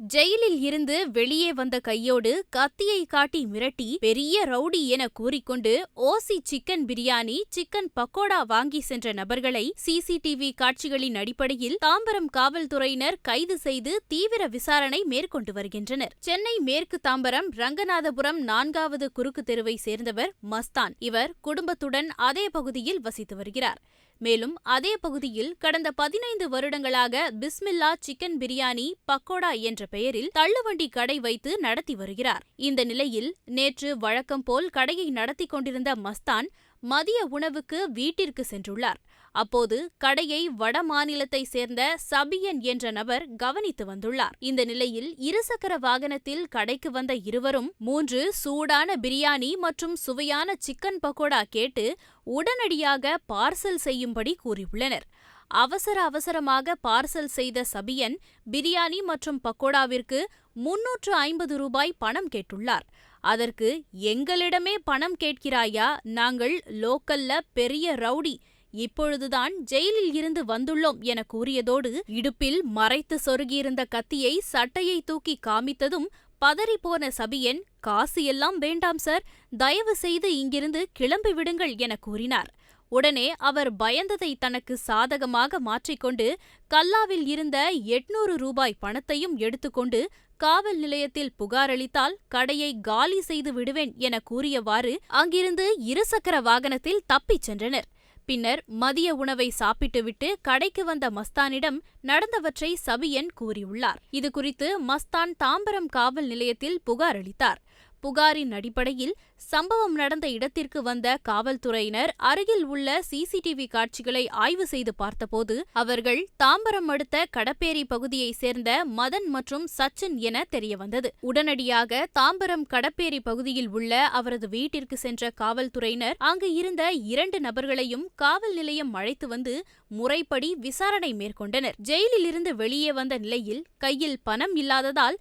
ஜெயிலில் இருந்து வெளியே வந்த கையோடு கத்தியை காட்டி மிரட்டி பெரிய ரவுடி என கூறிக்கொண்டு OC chicken biryani chicken pakoda வாங்கி சென்ற நபர்களை சிசிடிவி காட்சிகளின் அடிப்படையில் தாம்பரம் காவல்துறையினர் கைது செய்து தீவிர விசாரணை மேற்கொண்டு வருகின்றனர். சென்னை மேற்கு தாம்பரம் ரங்கநாதபுரம் நான்காவது குறுக்கு தெருவை சேர்ந்தவர் மஸ்தான். இவர் குடும்பத்துடன் அதே பகுதியில் வசித்து வருகிறார். மேலும் அதே பகுதியில் கடந்த பதினைந்து வருடங்களாக பிஸ்மில்லா சிக்கன் பிரியாணி பக்கோடா என்ற பெயரில் தள்ளுவண்டி கடை வைத்து நடத்தி வருகிறார். இந்த நிலையில் நேற்று வழக்கம் போல் கடையை நடத்தி கொண்டிருந்த மஸ்தான் மதிய உணவுக்கு வீட்டிற்கு சென்றுள்ளார். அப்போது கடையை வட மாநிலத்தை சேர்ந்த சபியன் என்ற நபர் கவனித்து வந்துள்ளார். இந்த நிலையில் இருசக்கர வாகனத்தில் கடைக்கு வந்த இருவரும் மூன்று சூடான பிரியாணி மற்றும் சுவையான சிக்கன் பக்கோடா கேட்டு உடனடியாக பார்சல் செய்யும்படி கூறியுள்ளனர். அவசர அவசரமாக பார்சல் செய்த சபியன் பிரியாணி மற்றும் பக்கோடாவிற்கு முன்னூற்று ஐம்பது ரூபாய் பணம் கேட்டுள்ளார். அதற்கு எங்களிடமே பணம் கேட்கிறாயா? நாங்கள் லோக்கல்ல பெரிய ரவுடி. இப்பொழுதுதான் ஜெயிலில் இருந்து வந்துள்ளோம் என கூறியதோடு இடுப்பில் மறைத்து சொருகியிருந்த கத்தியை சட்டையை தூக்கி காமித்ததும் பதறிப்போன சபியன் காசு எல்லாம் வேண்டாம் சார். தயவு செய்து இங்கிருந்து கிளம்பி விடுங்கள் என கூறினார். உடனே அவர் பயந்ததை தனக்கு சாதகமாக மாற்றிக்கொண்டு கல்லாவில் இருந்த எட்நூறு ரூபாய் பணத்தையும் எடுத்துக்கொண்டு காவல் நிலையத்தில் புகாரளித்தால் கடையை காலி செய்து விடுவேன் என கூறியவாறு அங்கிருந்து இருசக்கர வாகனத்தில் தப்பிச் சென்றனர். பின்னர் மதிய உணவை சாப்பிட்டுவிட்டு கடைக்கு வந்த மஸ்தானிடம் நடந்தவற்றை சபியன் கூறியுள்ளார். இதுகுறித்து மஸ்தான் தாம்பரம் காவல் நிலையத்தில் புகார் அளித்தார் புகாரின் அடிப்படையில் சம்பவம் நடந்த இடத்திற்கு வந்த காவல்துறையினர் அருகில் உள்ள சிசிடிவி காட்சிகளை ஆய்வு செய்து பார்த்தபோது அவர்கள் தாம்பரம் அடுத்த கடப்பேரி பகுதியைச் சேர்ந்த மதன் மற்றும் சச்சின் என தெரியவந்தது. உடனடியாக தாம்பரம் கடப்பேரி பகுதியில் உள்ள அவரது வீட்டிற்கு சென்ற காவல்துறையினர் அங்கு இருந்த இரண்டு நபர்களையும் காவல் நிலையம் அழைத்து வந்து முறைப்படி விசாரணை மேற்கொண்டனர். ஜெயிலிலிருந்து வெளியே வந்த நிலையில் கையில் பணம் இல்லாததால்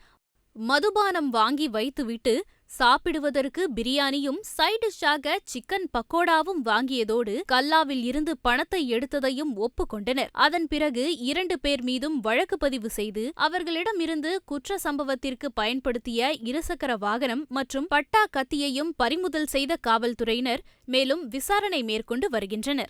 மதுபானம் வாங்கி வைத்துவிட்டு சாப்பிடுவதற்கு பிரியாணியும் சைட் டிஷ்ஷாக சிக்கன் பக்கோடாவும் வாங்கியதோடு கல்லாவில் இருந்து பணத்தை எடுத்ததையும் ஒப்புக்கொண்டனர் அதன் பிறகு இரண்டு பேர் மீதும் வழக்கு பதிவு செய்து அவர்களிடமிருந்து குற்ற சம்பவத்திற்கு பயன்படுத்திய இருசக்கர வாகனம் மற்றும் பட்டா கத்தியையும் பறிமுதல் செய்த காவல்துறையினர் மேலும் விசாரணை மேற்கொண்டு வருகின்றனர்.